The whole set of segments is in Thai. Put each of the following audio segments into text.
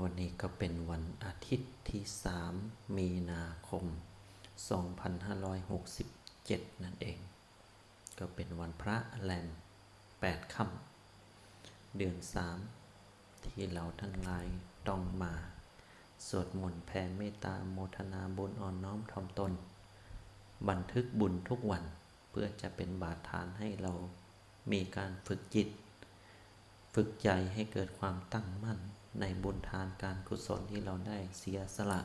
วันนี้ก็เป็นวันอาทิตย์ที่ 3 มีนาคม 2567 นั่นเอง ก็เป็นวันพระแรม8ค่ำเดือน 3 ที่เราทั้งหลายต้องมา สวดมนต์แผ่เมตตาโมทนาบุญอ่อนน้อมถ่อมตน บันทึกบุญทุกวันเพื่อจะเป็นบาทานให้เรามีการฝึกจิต ฝึกใจให้เกิดความตั้งมั่น ในบุญทานการกุศลที่เราได้เสียสละ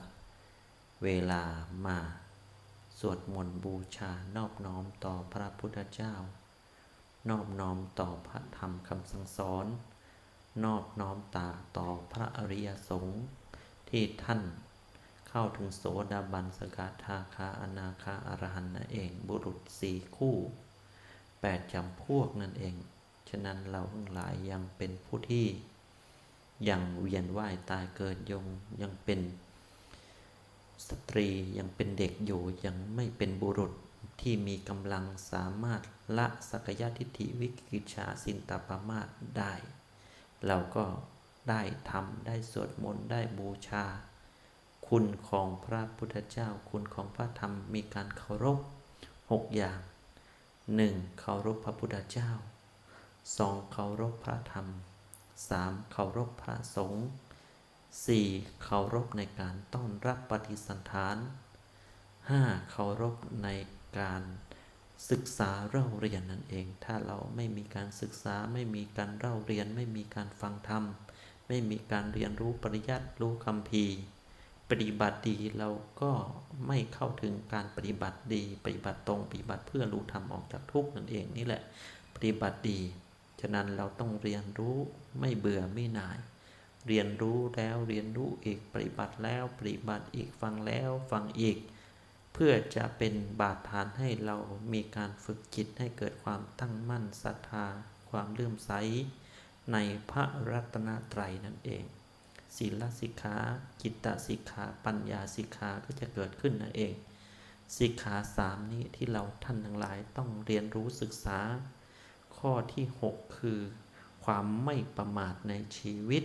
เวลามา สวดมนต์บูชานอบน้อมต่อพระพุทธเจ้า นอบน้อมต่อพระธรรมคำสั่งสอน นอบน้อมตาต่อพระอริยสงฆ์ที่ท่านเข้าถึงโสดาบันสกทาคาอนาคาอรหันต์นั่นเองบุรุษสี่คู่แปดจำพวกนั่นเอง ฉะนั้นเราทั้งหลายยังเป็นผู้ที่ ยังเวียนว่ายตายเกิดยงยังเป็นสตรียังเป็นเด็กอยู่ยังไม่เป็นบุรุษที่มีกำลังสามารถละสักยะทิฏฐิวิกิจฉาสินตปามาสได้ เราก็ได้ทำได้สวดมนต์ได้บูชา คุณของพระพุทธเจ้า คุณของพระธรรมมีการเคารพหกอย่างหนึ่งเคารพพระพุทธเจ้าสองเคารพพระธรรม สามเคารพพระสงฆ์สี่เคารพในการต้อนรับปฏิสันฐานห้าเคารพในการศึกษาเล่าเรียนนั่นเอง ถ้าเราไม่มีการศึกษาไม่มีการเล่าเรียน ไม่มีการฟังธรรม ไม่มีการเรียนรู้ปริยัติรู้คำพีปฏิบัติดีเราก็ไม่เข้าถึงการปฏิบัติดี ปฏิบัติตรงปฏิบัติเพื่อรู้ธรรมออกจากทุกข์นั่นเองนี่แหละ ปฏิบัติดี ฉะนั้นเราต้องเรียนรู้ไม่เบื่อไม่หน่าย เรียนรู้แล้วเรียนรู้อีกปฏิบัติแล้วปฏิบัติอีกฟังแล้วฟังอีก เพื่อจะเป็นบาดฐานให้เรามีการฝึกจิตให้เกิดความตั้งมั่นศรัทธา ความเลื่อมใส ในพระรัตนตรัยนั่นเองศีลสิกขาจิตตสิกขาปัญญาสิกขาก็จะเกิดขึ้นนั่นเองสิกขาสามนี้ที่เราท่านทั้งหลายต้องเรียนรู้ศึกษา ข้อที่ 6 คือ ความไม่ประมาทในชีวิต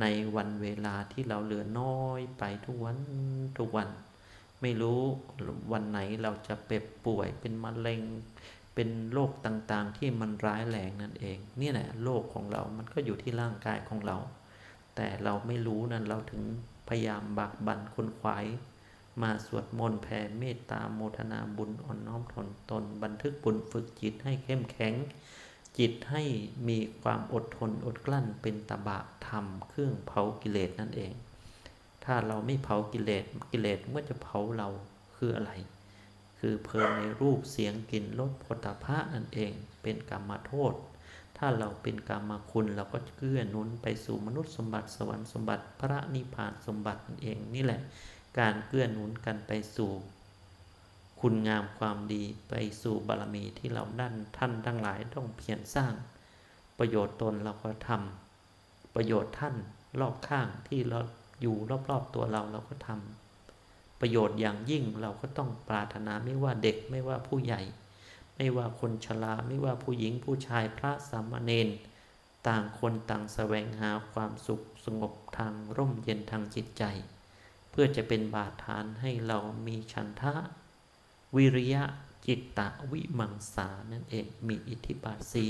ในวันเวลาที่เราเหลือน้อยไปทุกวันทุกวัน ไม่รู้วันไหนเราจะเจ็บป่วยเป็นมะเร็ง เป็นโรคต่างๆ ที่มันร้ายแรงนั่นเอง นี่แหละโรคของเรา มันก็อยู่ที่ร่างกายของเรา แต่เราไม่รู้นั่นเราถึงพยายามบักบันคนขวาย มาสวดมนต์แผ่เมตตาโมทนาบุญอ่อนน้อมทนตน บันทึกบุญฝึกจิตให้เข้มแข็ง จิตให้มีความอดทนอดกลั้นเป็นตบะธรรม เครื่องเผากิเลสนั่นเอง ถ้าเราไม่เผากิเลสกิเลสเมื่อจะเผาเราคืออะไร คือเพลินในรูปเสียงกลิ่นรสผลิภะนั่นเอง เป็นกรรมโทษ ถ้าเราเป็นกรรมคุณเราก็เกื้อนุนไปสู่มนุษย์สมบัติสวรรค์สมบัติพระนิพพานสมบัตินั่นเองนี่แหละ การเกื้อหนุนกันไปสู่คุณงามความดีไปสู่บารมีที่เราด้านท่านทั้งหลายต้องเพียรสร้าง ประโยชน์ตนเราก็ทำประโยชน์ท่านรอบข้างที่เราอยู่รอบๆตัวเราเราก็ทำประโยชน์อย่างยิ่งเราก็ต้องปรารถนาไม่ว่าเด็กไม่ว่าผู้ใหญ่ ไม่ว่าคนชราไม่ว่าผู้หญิงผู้ชายพระสามเณรต่างคนต่างแสวงหาความสุขสงบทางร่มเย็นทางจิตใจ พื่อจะเป็นบาดฐานให้เรามีฉันทะ วิริยะจิตตะวิมังสานั่นเอง มีอิทธิบาทสี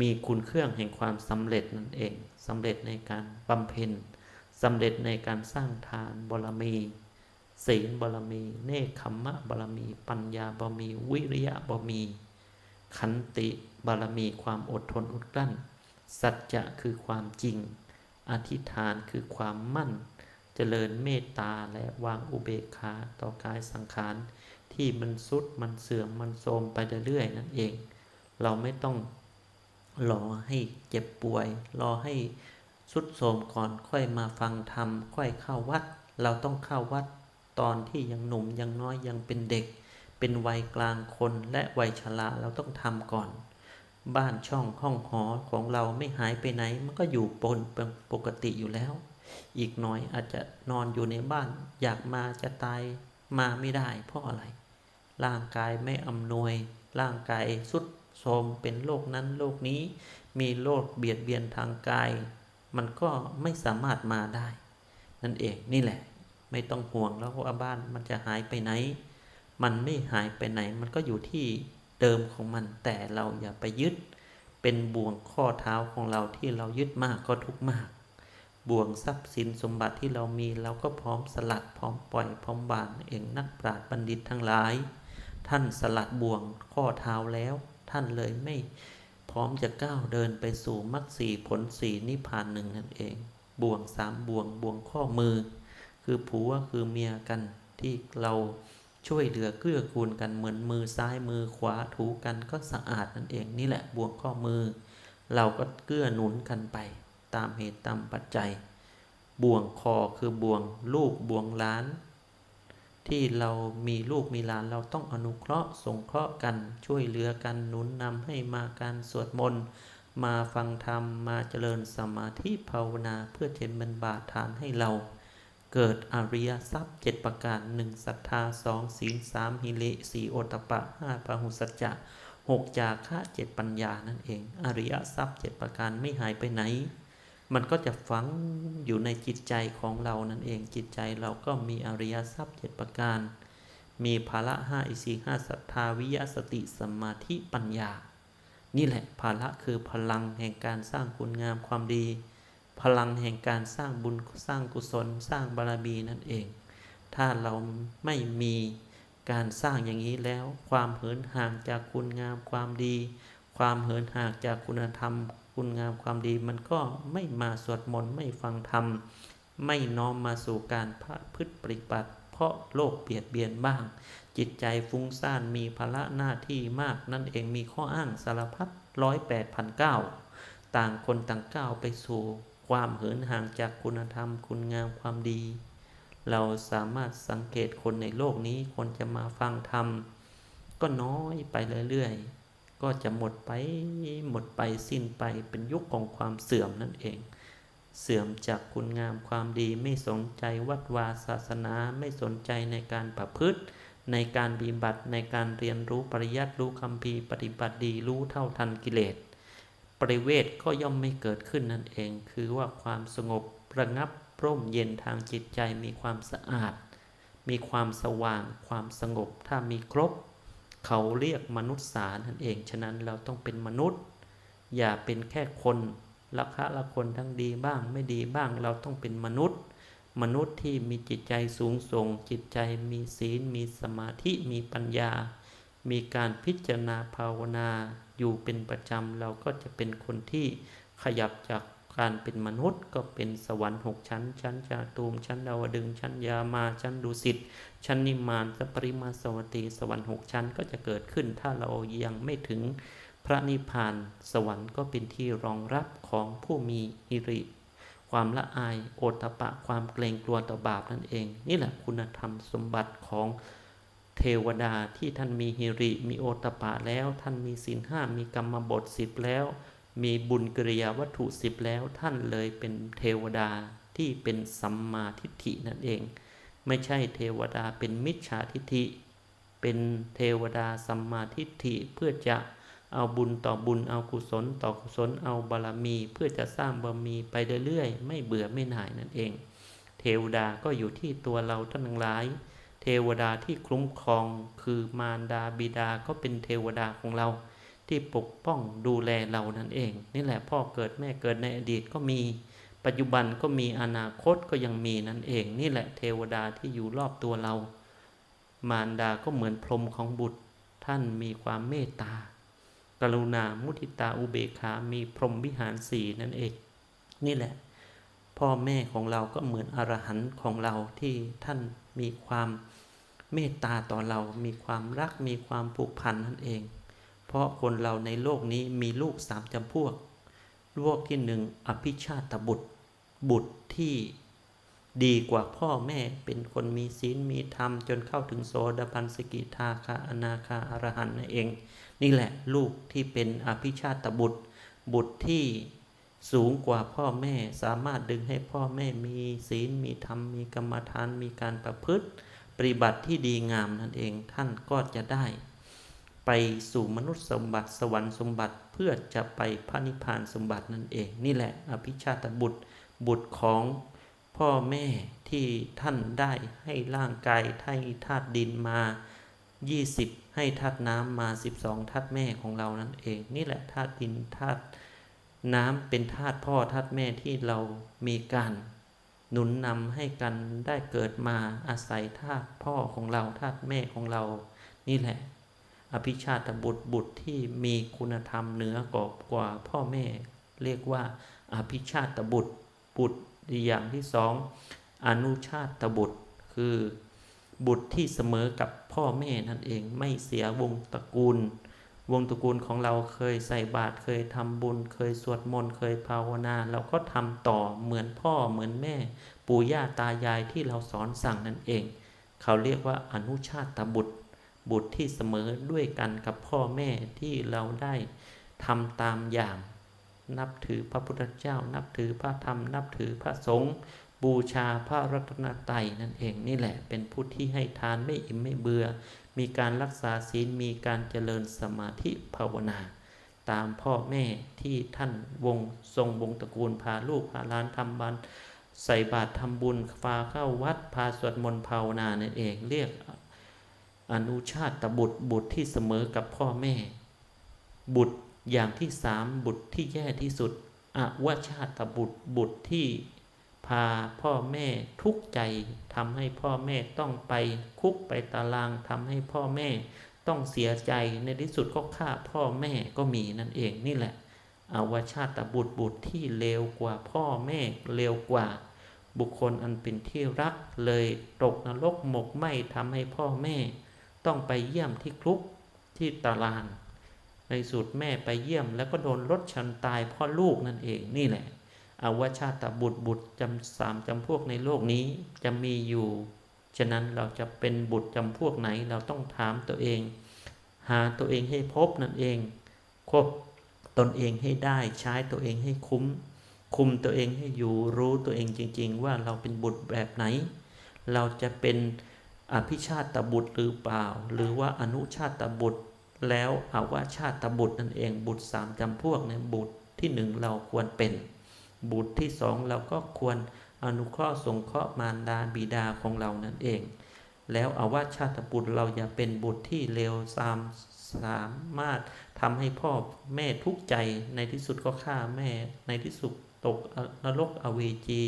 มีคุณเครื่องแห่งความสำเร็จนั่นเองสำเร็จในการบำเพ็ญสำเร็จในการสร้างทานบารมี ศีลบารมี เนคขมมะบารมี ปัญญาบารมี วิริยะบารมี ขันติบารมีความอดทนอดกลั้น สัจจะคือความจริง อธิษฐานคือความมั่น เจริญเมตตาและวางอุเบกขาต่อกายสังขารที่มันสุดมันเสื่อมมันโทรมไปเรื่อยๆนั่นเอง เราไม่ต้องรอให้เจ็บป่วย รอให้สุดโทรมก่อนค่อยมาฟังธรรมค่อยเข้าวัด เราต้องเข้าวัดตอนที่ยังหนุ่มยังน้อยยังเป็นเด็ก เป็นวัยกลางคนและวัยชราเราต้องทำก่อน บ้านช่องห้องหอของเราไม่หายไปไหน มันก็อยู่ปนเป็นปกติอยู่แล้ว อีกหน่อยอาจจะนอนอยู่ในบ้าน อยากมาจะตายมาไม่ได้ เพราะอะไร ร่างกายไม่อำนวย ร่างกายสุดโทรมเป็นโรคนั้นโรคนี้ มีโรคเบียดเบียนทางกาย มันก็ไม่สามารถมาได้ นั่นเองนี่แหละ ไม่ต้องห่วงแล้วว่าบ้านมันจะหายไปไหน มันไม่หายไปไหน มันก็อยู่ที่เดิมของมันแต่เราอย่าไปยึด เป็นบ่วงข้อเท้าของเราที่เรายึดมากก็ทุกมาก บ่วงทรัพย์สินสมบัติที่เรามีเราก็พร้อมสลัดพร้อมปล่อยพร้อมบานเองนักปราชญ์บัณฑิตทั้งหลาย ท่านสลัดบ่วงข้อเท้าแล้ว ท่านเลยไม่พร้อมจะก้าวเดินไปสู่มรรคสีผลสีนิพพานหนึ่งนั่นเอง บ่วงสามบ่วงบ่วงข้อมือ คือผัวคือเมียกันที่เราช่วยเหลือเกื้อกูลกันเหมือนมือซ้ายมือขวาถูกันก็สะอาดนั่นเองนี่แหละบ่วงข้อมือ เราก็เกื้อหนุนกันไป ตามเหตุตามปัจจัย บ่วงคอคือบ่วงลูกบ่วงล้าน ที่เรามีลูกมีหลานเราต้องอนุเคราะห์สงเคราะห์กันช่วยเหลือกันหนุนนำให้มาการสวดมนต์มาฟังธรรมมาเจริญสมาธิภาวนาเพื่อเจนบันบาทฐานให้เรา เกิดอริยทรัพย์เจ็ดประการหนึ่งศรัทธาสองศีลสามหิริสี่โอตตปปะห้าพหุสัจจะหกจาคะเจ็ดปัญญานั่นเอง อริยทรัพย์เจ็ดประการไม่หายไปไหน มันก็จะฝังอยู่ในจิตใจของเรานั่นเองจิตใจเราก็มีอริยทรัพย์เจ็ดประการ มีภาระห้าอิสีห้าศรัทธาวิยะสติสมมาธิปัญญา นี่แหละภาระคือพลังแห่งการสร้างคุณงามความดี พลังแห่งการสร้างบุญสร้างกุศล สร้างบารมีนั่นเอง ถ้าเราไม่มีการสร้างอย่างนี้แล้ว ความเหินห่างจากคุณงามความดี ความเหินห่างจากคุณธรรม คุณงามความดีมันก็ไม่มาสวดมนต์ไม่ฟังธรรม ไม่น้อมมาสู่การพฤติปฏิบัติ เพราะโลกเบียดเบียนบ้าง จิตใจฟุ้งซ่านมีภาระหน้าที่มากนั่นเองมีข้ออ้างสารพัดร้อยแปดพันเก้าต่างคนต่างก้าวไปสู่ความเหินห่างจากคุณธรรม คุณงามความดี เราสามารถสังเกตคนในโลกนี้คนจะมาฟังธรรมก็น้อยไปเรื่อยๆ ก็จะหมดไปหมดไปสิ้นไปเป็นยุคของความเสื่อมนั่นเอง เสื่อมจากคุณงามความดีไม่สนใจวัดวาศาสนาไม่สนใจในการประพฤติ ในการบีบัติในการเรียนรู้ปริยัติรู้คำพีปฏิบัติดีรู้เท่าทันกิเลสปริเวทก็ย่อมไม่เกิดขึ้นนั่นเอง คือว่าความสงบระงับร่มเย็นทางจิตใจมีความสะอาด มีความสว่างความสงบถ้ามีครบ เขาเรียกมนุษย์สารนั่นเอง ฉะนั้นเราต้องเป็นมนุษย์ อย่าเป็นแค่คนละคะละคนทั้งดีบ้างไม่ดีบ้างเราต้องเป็นมนุษย์ มนุษย์ที่มีจิตใจสูงส่ง จิตใจมีศีล มีสมาธิมีปัญญา มีการพิจารณาภาวนา อยู่เป็นประจำเราก็จะเป็นคนที่ขยับจาก การเป็นมนุษย์ก็เป็นสวรรค์หกชั้น ชั้นจาตูม ชั้นดาวดึง ชั้นยามา ชั้นดุสิต ชั้นนิมานสัปริมาสวัติสวรรค์หกชั้นก็จะเกิดขึ้น ถ้าเรายังไม่ถึงพระนิพพาน สวรรค์ก็เป็นที่รองรับของผู้มีอิริ ความละอาย โอตปะ ความเกรงกลัวต่อบาปนั่นเอง นี่แหละคุณธรรมสมบัติของเทวดาที่ท่านมีฮิริ มีโอตปะแล้ว ท่านมีศีลห้ามีกรรมบทสิบแล้ว มีบุญกิริยาวัตถุสิบแล้วท่านเลยเป็นเทวดาที่เป็นสัมมาทิฏฐินั่นเอง ไม่ใช่เทวดาเป็นมิจฉาทิฏฐิ เป็นเทวดาสัมมาทิฏฐิเพื่อจะเอาบุญต่อบุญเอากุศล ต่อกุศลเอาบารมี เพื่อจะสร้างบารมีไปเรื่อยๆไม่เบื่อไม่หน่ายนั่นเอง เทวดาก็อยู่ที่ตัวเราท่านทั้งหลาย เทวดาที่คุ้มครองคือมารดาบิดาก็เป็นเทวดาของเรา ที่ปกป้องดูแลเรานั่นเอง นี่แหละพ่อเกิดแม่เกิดในอดีตก็มี ปัจจุบันก็มีอนาคตก็ยังมีนั่นเอง นี่แหละเทวดาที่อยู่รอบตัวเรา มารดาก็เหมือนพรหมของบุตร ท่านมีความเมตตากรุณามุทิตาอุเบกขา มีพรหมวิหารสีนั่นเอง นี่แหละ พ่อแม่ของเราก็เหมือนอรหันต์ของเราที่ท่านมีความเมตตาต่อเรา มีความรักมีความผูกพันนั่นเอง เพราะคนเราในโลกนี้มีลูกสามจำพวกพวกที่หนึ่งอภิชาตบุตร บุตรที่ดีกว่าพ่อแม่เป็นคนมีศีลมีธรรม จนเข้าถึงโสดาบันสกิทาคาอนาคาอรหันต์นั่นเอง นี่แหละลูกที่เป็นอภิชาตบุตร บุตรที่สูงกว่าพ่อแม่สามารถดึงให้พ่อแม่มีศีลมีธรรม มีกรรมฐานมีการประพฤติ ปฏิบัติที่ดีงามนั่นเองท่านก็จะได้ ไปสู่มนุษย์สมบัติสวรรค์สมบัติเพื่อจะไปพระนิพพานสมบัตินั่นเอง นี่แหละอภิชาตบุตรบุตรของพ่อแม่ที่ท่านได้ให้ร่างกายให้ธาตุดินมา 20 ให้ธาตุน้ำมา 12ธาตุแม่ของเรานั่นเอง นี่แหละธาตุดินธาตุน้ำเป็นธาตุพ่อธาตุแม่ที่เรามีการหนุนนำให้กันได้เกิดมาอาศัยธาตุพ่อของเราธาตุแม่ของเรา นี่แหละ อภิชาตบุตรบุตรที่มีคุณธรรมเหนือกกว่าพ่อแม่ เรียกว่า อภิชาตบุตรบุตรอย่างที่สองอนุชาตบุตร คือบุตรที่เสมอกับพ่อแม่นั่นเองไม่เสียวงตระกูล วงตระกูลของเราเคยใส่บาตรเคยทำบุญ เคยสวดมนต์เคยภาวนา เราก็ทำต่อเหมือนพ่อเหมือนแม่ ปู่ย่าตายายที่เราสอนสั่งนั่นเอง เขาเรียกว่าอนุชาตบุตร บุตรที่เสมอด้วยกันกับพ่อแม่ที่เราได้ทำตามอย่าง นับถือพระพุทธเจ้า นับถือพระธรรม นับถือพระสงฆ์บูชาพระรัตนตรัยนั่นเองนี่แหละเป็นผู้ที่ให้ทานไม่อิ่มไม่เบื่อ มีการรักษาศีลมีการเจริญสมาธิภาวนา ตามพ่อแม่ที่ท่านวงทรงวงตระกูลพาลูกพาล้านทำบันใส่บาตรทำบุญพาเข้าวัดพาสวดมนต์ภาวนานั่นเองเรียก อนุชาตบุตรบุตรที่เสมอกับพ่อแม่ บุตรอย่างที่สามบุตรที่แย่ที่สุดอวชาตบุตรบุตรที่พาพ่อแม่ทุกข์ใจทำให้พ่อแม่ต้องไปคุกไปตารางทำให้พ่อแม่ต้องเสียใจในที่สุดก็ฆ่าพ่อแม่ก็มีนั่นเองนี่แหละอวชาตบุตรบุตรที่เลวกว่าพ่อแม่เลวกว่า บุคคลอันเป็นที่รักเลยตกนรกหมกไหมทำให้พ่อแม่ ต้องไปเยี่ยมที่คลุกที่ตาราง ในสุดแม่ไปเยี่ยม แล้วก็โดนรถชนตายพ่อลูกนั่นเองนี่แหละอวชาตบุตรบุตรจำสามจำพวกในโลกนี้จะมีอยู่ ฉะนั้นเราจะเป็นบุตรจำพวกไหนเราต้องถามตัวเอง หาตัวเองให้พบนั่นเองคบตนเองให้ได้ใช้ตัวเองให้คุ้ม คุมตัวเองให้อยู่รู้ตัวเองจริง ๆ ว่าเราเป็นบุตรแบบไหน เราจะเป็น อภิชาตบุตรหรือเปล่า หรือว่าอนุชาตบุตร แล้วอาวาชาตบุตรนั่นเองบุตรสามจำพวกในบุตรที่หนึ่งเราควรเป็น บุตรที่สองเราก็ควรอนุเคราะห์สงเคราะห์มารดาบิดาของเรานั่นเอง แล้วอาวาชาตบุตรเราอย่าเป็นบุตรที่เลวซามสามารถทำให้พ่อแม่ทุกข์ใจในที่สุดก็ฆ่าแม่ในที่สุดตกนรกอเวจี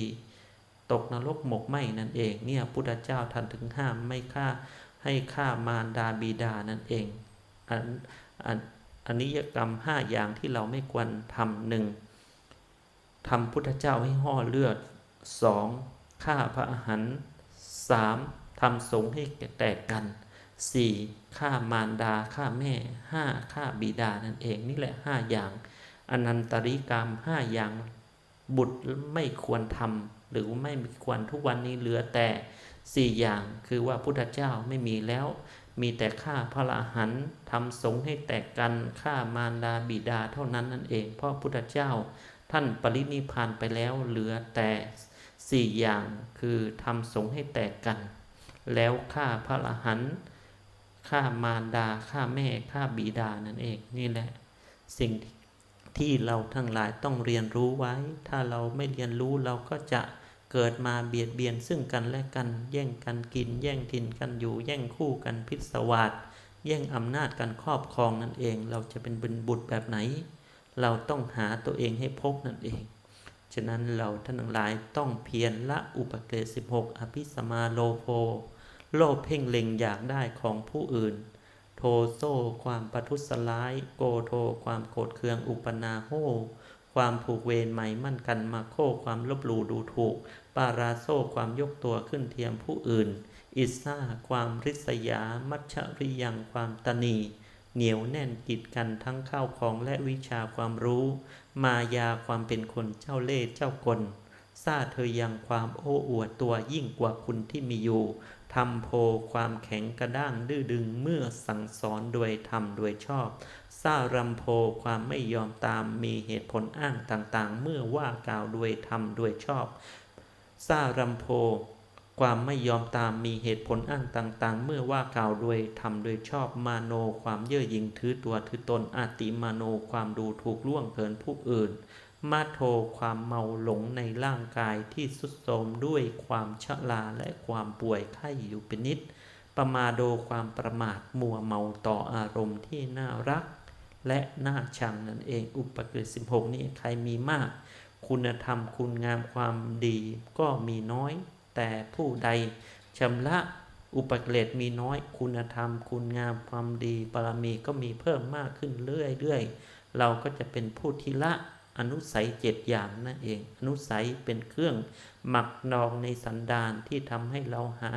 ตกนรกหมกไหมนั่นเอง เนี่ยพุทธเจ้าท่านถึงห้ามไม่ฆ่าให้ฆ่ามารดาบิดานั่นเองอันอันอันนิยกรรมห้าอย่างที่เราไม่ควรทำหนึ่งทำพุทธเจ้าให้ห่อเลือดสองฆ่าพระอหันต์สามทำสงฆ์ให้แตกกันสี่ฆ่ามารดาฆ่าแม่ห้าฆ่าบิดานั่นเองนี่แหละห้าอย่าง อนันตริกรรมห้าอย่างบุตรไม่ควรทำ หรือไม่ควรทุกวันนี้เหลือแต่สี่อย่างคือว่าพุทธเจ้าไม่มีแล้ว มีแต่ฆ่าพระอรหันทำสงให้แตกกันฆ่ามารดาบิดาเท่านั้นนั่นเอง เพราะพุทธเจ้าท่านปรินิพานไปแล้วเหลือแต่สี่อย่างคือทำสงให้แตกกัน แล้วฆ่าพระอรหันฆ่ามารดาฆ่าแม่ฆ่าบิดานั่นเองนี่แหละ สิ่งที่ ที่เราทั้งหลายต้องเรียนรู้ไว้ ถ้าเราไม่เรียนรู้เราก็จะเกิดมาเบียดเบียนซึ่งกันและกัน แย่งกันกิน แย่งถิ่นกันอยู่ แย่งคู่กันพิศวาสแย่งอำนาจกันครอบครองนั่นเอง เราจะเป็นบุญบุตรแบบไหน เราต้องหาตัวเองให้พบนั่นเอง ฉะนั้นเราท่านทั้งหลายต้องเพียรละอุปเกสิบหกอภิสมาโลโภโลภเพ่งเล็งอยากได้ของผู้อื่น โทโซความประทุษร้าย โกโทความโกรธเคืองอุปนาโหความผูกเวรหมมั่นกันมาโคความลบหลู่ดูถูก ปาราโซความยกตัวขึ้นเทียมผู้อื่น อิสซาความริษยา มัชชริยังความตนีเหนียวแน่นกิดกันทั้งข้าวของและวิชาความรู้ มายาความเป็นคนเจ้าเล่ห์เจ้ากลซาเธอยังความโอ้อวดตัวยิ่งกว่าคุณที่มีอยู่ ทำโพความแข็งกระด้างดื้อดึงเมื่อสั่งสอนโดยทำโดยชอบซารำโพความไม่ยอมตามมีเหตุผลอ้างต่างๆ เมื่อว่ากล่าวโดยทำโดยชอบซารำโพความไม่ยอมตามมีเหตุผลอ้างต่างๆ เมื่อว่ากล่าวโดยทำโดยชอบมาโนความเย่อหยิ่งถือตัวถือตนอาติมาโนความดูถูกล่วงเกินผู้อื่น มาโทความเมาหลงในร่างกายที่สุดโทรมด้วยความชราและความป่วยไข้อยู่เป็นนิด ประมาโดความประมาทมัวเมาต่ออารมณ์ที่น่ารัก และน่าชังนั่นเองอุปเกฤษ16 นี้ใครมีมาก คุณธรรมคุณงามความดีก็มีน้อย แต่ผู้ใดชำระอุปกิเลสมีน้อย คุณธรรม คุณงามความดีบารมีก็มีเพิ่มมากขึ้นเรื่อยๆ เราก็จะเป็นผู้ที่ละ อนุสัยเจ็ดอย่างนั่นเอง อนุสัยเป็นเครื่องหมักนองในสันดานที่ทำให้เราหา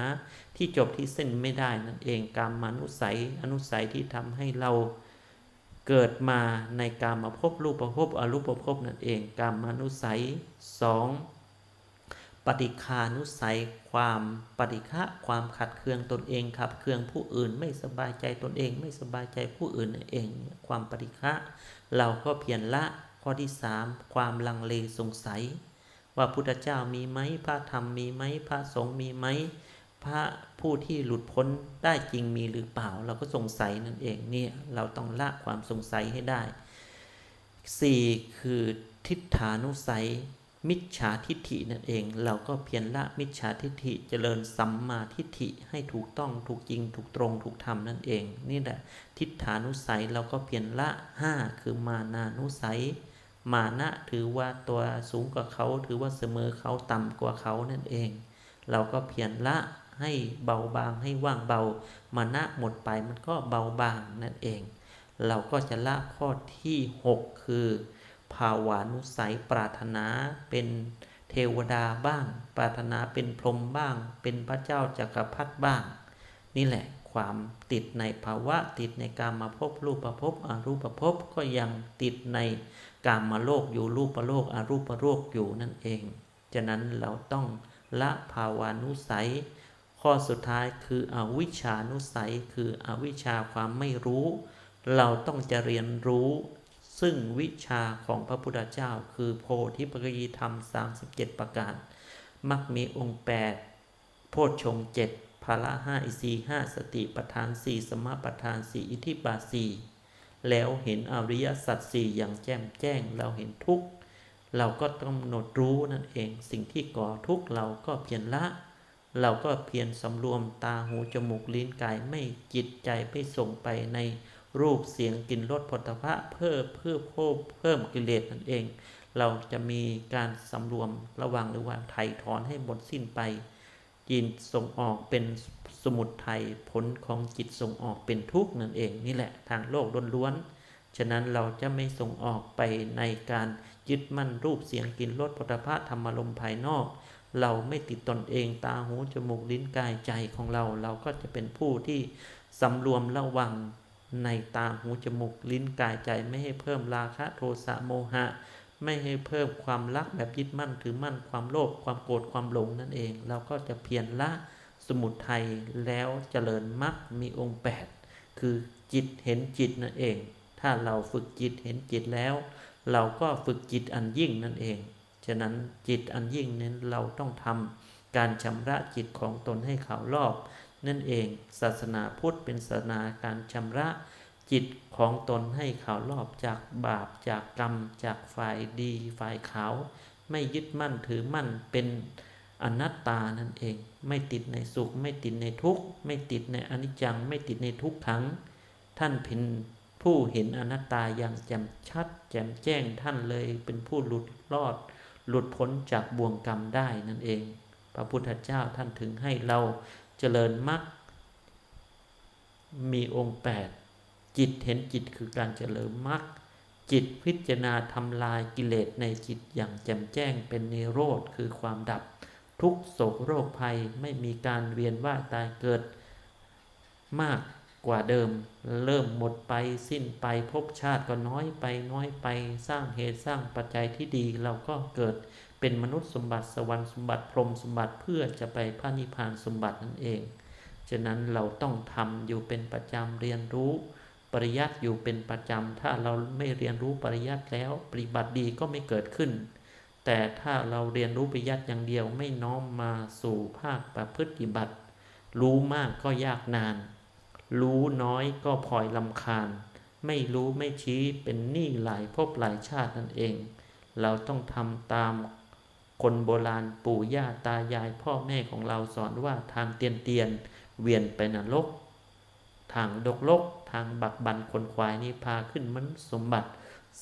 ที่จบที่เส้นไม่ได้นั่นเองกามมานุสัย อนุสัยที่ทำให้เราเกิดมาในกามาภพรูปภพอรูปภพนั่นเองกามานุสัยสองปฏิคานุสัยความปฏิฆะความขัดเคืองตนเองขับเคืองผู้อื่นไม่สบายใจตนเองไม่สบายใจผู้อื่นนั่นเอง ความปฏิฆะเราก็เพียรละ ข้อที่สามความลังเลสงสัย ว่าพุทธเจ้ามีไหมพระธรรมมีไหมพระสงฆ์มีไหมพระผู้ที่หลุดพ้นได้จริงมีหรือเปล่า เราก็สงสัยนั่นเองเนี่ยเราต้องละความสงสัยให้ได้ 4. คือทิฏฐานุสัย มิจฉาทิฏฐินั่นเอง เราก็เพียรละมิจฉาทิฏฐิเจริญสัมมาทิฏฐิให้ถูกต้องถูกจริงถูกตรงถูกธรรมนั่นเอง นี่แหละทิฏฐานุสัยเราก็เพียรละ 5 คือมานานุสัย มานะถือว่าตัวสูงกว่าเขา ถือว่าเสมอเขาต่ำกว่าเขานั่นเอง เราก็เพียรละให้เบาบางให้ว่างเบา มานะหมดไปมันก็เบาบางนั่นเอง เราก็จะละข้อที่ 6 คือ ภาวานุสัยปรารถนาเป็นเทวดาบ้าง ปรารถนาเป็นพรหมบ้าง เป็นพระเจ้าจักรพรรดิบ้าง นี่แหละ ความติดในภาวะ ติดในการมาพบรูปภพอรูปภพก็ยังติดในการมาโลกอยู่รูปะโลกอรูปะโลกอยู่นั่นเอง ฉะนั้นเราต้องละภาวานุสัย ข้อสุดท้ายคืออวิชานุสัย คืออวิชาความไม่รู้ เราต้องจะเรียนรู้ ซึ่งวิชาของพระพุทธเจ้า คือโพธิปัจจธรรม 37 ประการมักมีองค์ 8 โพชฌงเจ็ด ละห้าอิสีห้าสติปทานสี่สมาปทานสี่อิทิบาสี่แล้วเห็นอริยสัจสี่อย่างแจ่มแจ้ง เราเห็นทุกข์เราก็กำหนดรู้นั่นเอง สิ่งที่ก่อทุกข์เราก็เพียรละ เราก็เพียรสำรวมตาหูจมูกลิ้นกายไม่จิตใจไปส่งไปในรูปเสียงกลิ่นรสผลิตภัณฑ์เพิ่มเพิ่มเพิ่มเพิ่มกิเลสนั่นเอง เราจะมีการสำรวมระวังหรือว่าไถ่ถอนให้หมดสิ้นไป จิตส่งออกเป็นสมุดไทยผลของจิตส่งออกเป็นทุกข์นั่นเองนี่แหละทางโลกล้วนๆฉะนั้นเราจะไม่ส่งออกไปในการยึดมั่นรูปเสียงกลิ่นรสผลิตภัณฑ์ธรรมลมภายนอก เราไม่ติดตนเองตาหูจมูกลิ้นกายใจของเรา เราก็จะเป็นผู้ที่สำรวมระวังในตาหูจมูกลิ้นกายใจไม่ให้เพิ่มราคะโทสะโมหะ ไม่ให้เพิ่มความรักแบบยึดมั่นถือมั่นความโลภความโกรธความหลงนั่นเอง เราก็จะเพียรละสมุทัยแล้วเจริญมรรคมีองค์ 8 คือจิตเห็นจิตนั่นเอง ถ้าเราฝึกจิตเห็นจิตแล้ว เราก็ฝึกจิตอันยิ่งนั่นเอง ฉะนั้นจิตอันยิ่งนั้นเราต้องทำการชำระจิตของตนให้ขาวรอบ นั่นเอง ศาสนาพุทธเป็นศาสนาการชำระ จิตของตนให้ขาวรอบจากบาปจากกรรม จากฝ่ายดีฝ่ายขาว ไม่ยึดมั่นถือมั่นเป็นอนัตตานั่นเอง ไม่ติดในสุข ไม่ติดในทุกข์ ไม่ติดในอนิจจัง ไม่ติดในทุกขัง ท่านเป็นผู้เห็นอนัตตาอย่างแจ่มชัด แจ่มแจ้งท่านเลยเป็นผู้หลุดรอด หลุดพ้นจากบ่วงกรรมได้นั่นเอง พระพุทธเจ้าท่านถึงให้เราเจริญมรรคมีองค์ 8 จิตเห็นจิตคือการเจริญมรรคจิตพิจารณาทำลายกิเลสในจิตอย่างแจ่มแจ้งเป็นนิโรธคือความดับ ทุกโศกโรคภัยไม่มีการเวียนว่าตายเกิด มากกว่าเดิม เริ่มหมดไปสิ้นไปภพชาติก็น้อยไปน้อยไปสร้างเหตุสร้างปัจจัยที่ดีเราก็เกิดเป็นมนุษย์สมบัติสวรรค์สมบัติพรหมสมบัติเพื่อจะไปพระนิพพานสมบัตินั่นเอง ฉะนั้นเราต้องทำอยู่เป็นประจำเรียนรู้ ปริยัติอยู่เป็นประจำ ถ้าเราไม่เรียนรู้ปริยัติแล้ว ปฏิบัติดีก็ไม่เกิดขึ้น แต่ถ้าเราเรียนรู้ปริยัติอย่างเดียวไม่น้อมมาสู่ภาคประพฤติบัติ รู้มากก็ยากนาน รู้น้อยก็พลอยลำคาญ ไม่รู้ไม่ชี้เป็นหนี้หลายภพหลายชาตินั่นเอง เราต้องทำตามคนโบราณปู่ย่าตายายพ่อแม่ของเราสอนว่าทางเตียนเตียนเวียนไปนรก ทางดกลก ทางบักบันคนควายนี่พาขึ้นมนุษย์สมบัติ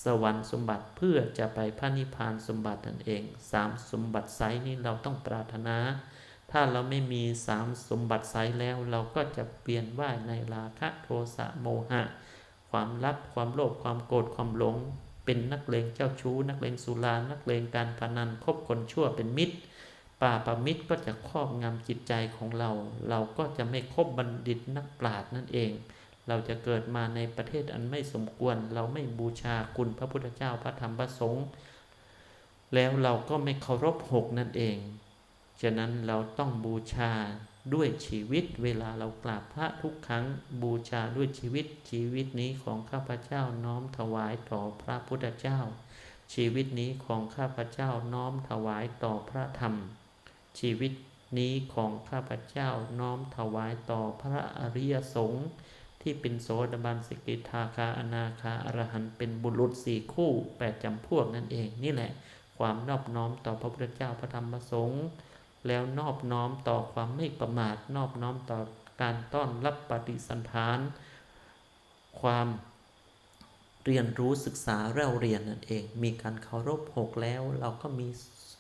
สวรรค์สมบัติเพื่อจะไปพระนิพพานสมบัตินั่นเองสามสมบัติไซนี้เราต้องปรารถนา ถ้าเราไม่มีสามสมบัติไซแล้วเราก็จะเปลี่ยนว่ายในราคะโทสะโมหะ ความรักความโลภความโกรธความหลง เป็นนักเลงเจ้าชู้ นักเลงสุรานักเลงการพนันคบคนชั่วเป็นมิตร ป่าประมิตรก็จะครอบงำจิตใจของเรา เราก็จะไม่คบบัณฑิตนักปราชญ์นั่นเอง เราจะเกิดมาในประเทศอันไม่สมควร เราไม่บูชาคุณพระพุทธเจ้าพระธรรมพระสงฆ์แล้วเราก็ไม่เคารพหกนั่นเอง ฉะนั้นเราต้องบูชาด้วยชีวิต เวลาเรากราบพระทุกครั้งบูชาด้วยชีวิตชีวิตนี้ของข้าพเจ้าน้อมถวายต่อพระพุทธเจ้า ชีวิตนี้ของข้าพเจ้าน้อมถวายต่อพระธรรม ชีวิตนี้ของข้าพเจ้าน้อมถวายต่อพระอริยสงฆ์ที่เป็นโสดาบันสกิทาคาอนาคาอรหันเป็นบุรุษสี่คู่แปดจำพวกนั่นเอง นี่แหละ ความนอบน้อมต่อพระพุทธเจ้าพระธรรมพระสงฆ์แล้วนอบน้อมต่อความไม่ประมาท นอบน้อมต่อการต้อนรับปฏิสันทาน ความเรียนรู้ศึกษาเล่าเรียนนั่นเอง มีการเคารพหกแล้ว เราก็มี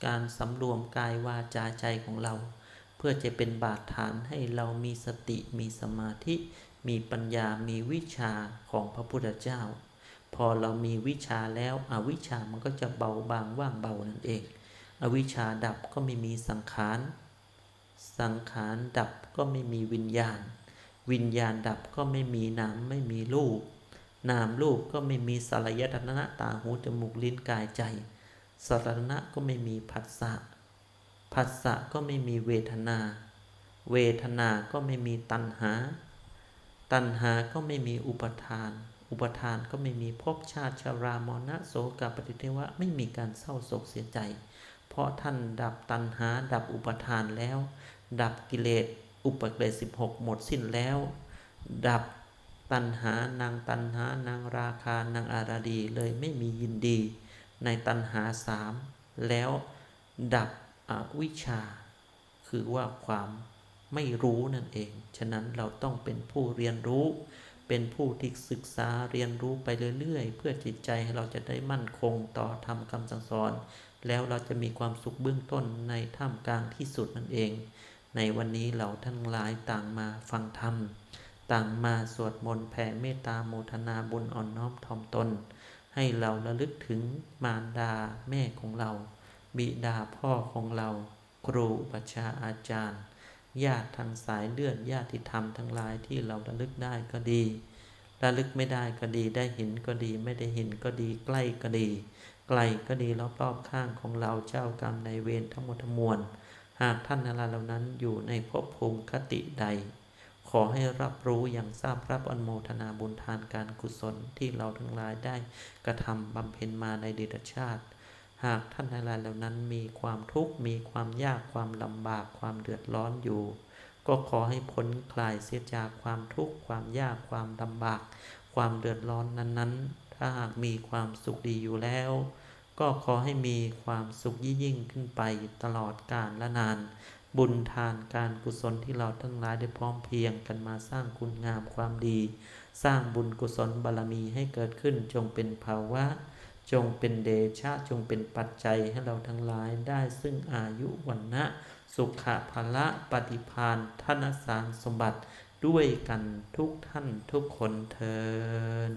การสำรวมกายวาจาใจของเรา เพื่อจะเป็นบาดฐานให้เรามีสติมีสมาธิ มีปัญญามีวิชาของพระพุทธเจ้า พอเรามีวิชาแล้วอวิชามันก็จะเบาบางว่างเบานั่นเอง อวิชาดับก็ไม่มีสังขารสังขารดับก็ไม่มีวิญญาณ วิญญาณดับก็ไม่มีนามไม่มีรูปนามรูปก็ไม่มีสลายตนะตาหูจมูกลิ้นกายใจ สารณะก็ไม่มีผัสสะผัสสะก็ไม่มีเวทนา เวทนาก็ไม่มีตัณหา ตัณหาก็ไม่มีอุปทาน อุปทานก็ไม่มีภพชาติชรามรณะโสกปฏิเทวะไม่มีการเศร้าโศกเสียใจ เพราะท่านดับตัณหา ดับอุปทานแล้ว ดับกิเลสอุปกิเลสสิบหกหมดสิ้นแล้ว ดับตัณหานางตัณหานางราคานางอาราดีเลยไม่มียินดี ในตัณหาสามแล้วดับอวิชชา คือว่าความไม่รู้นั่นเอง ฉะนั้นเราต้องเป็นผู้เรียนรู้ เป็นผู้ที่ศึกษาเรียนรู้ไปเรื่อยๆ เพื่อจิตใจเราจะได้มั่นคงต่อธรรมคำสั่งสอน แล้วเราจะมีความสุขเบื้องต้นในท่ามกลางที่สุดนั่นเอง ในวันนี้เราทั้งหลายต่างมาฟังธรรม ต่างมาสวดมนต์แผ่เมตตาโมทนาบุญอ่อนน้อมถ่อมตน ให้เราระลึกถึงมารดาแม่ของเรา บิดาพ่อของเรา ครูประชาอาจารย์ ญาติทางสายเลือดญาติธรรมทั้งหลายที่เราระลึกได้ก็ดี ระลึกไม่ได้ก็ดีได้เห็นก็ดี ไม่ได้เห็นก็ดีใกล้ก็ดี ไกลก็ดีรอบๆข้างของเราเจ้ากรรมในเวรทั้งหมดทั้งมวลหากท่านนาราเหล่านั้นอยู่ในภพภูมิคติใด ขอให้รับรู้อย่างทราบรับอนโมทนาบุญทานการกุศลที่เราทั้งหลายได้กระทำบำเพ็ญมาในเดชชาติ หากท่านทั้งหลายเหล่านั้นมีความทุกข์มีความยากความลำบากความเดือดร้อนอยู่ ก็ขอให้พ้นคลายเสียจากความทุกข์ความยากความลำบาก ความเดือดร้อนนั้นๆ ถ้าหากมีความสุขดีอยู่แล้ว ก็ขอให้มีความสุขยิ่งขึ้นไปตลอดกาลและนาน บุญทานการกุศลที่เราทั้งหลายได้พร้อมเพียงกันมาสร้างคุณงามความดี สร้างบุญกุศลบารมีให้เกิดขึ้นจงเป็นภาวะ จงเป็นเดชะจงเป็นปัจจัยให้เราทั้งหลายได้ซึ่งอายุวันนะสุขะภละปฏิพานธนสารสมบัติด้วยกันทุกท่านทุกคนเทิน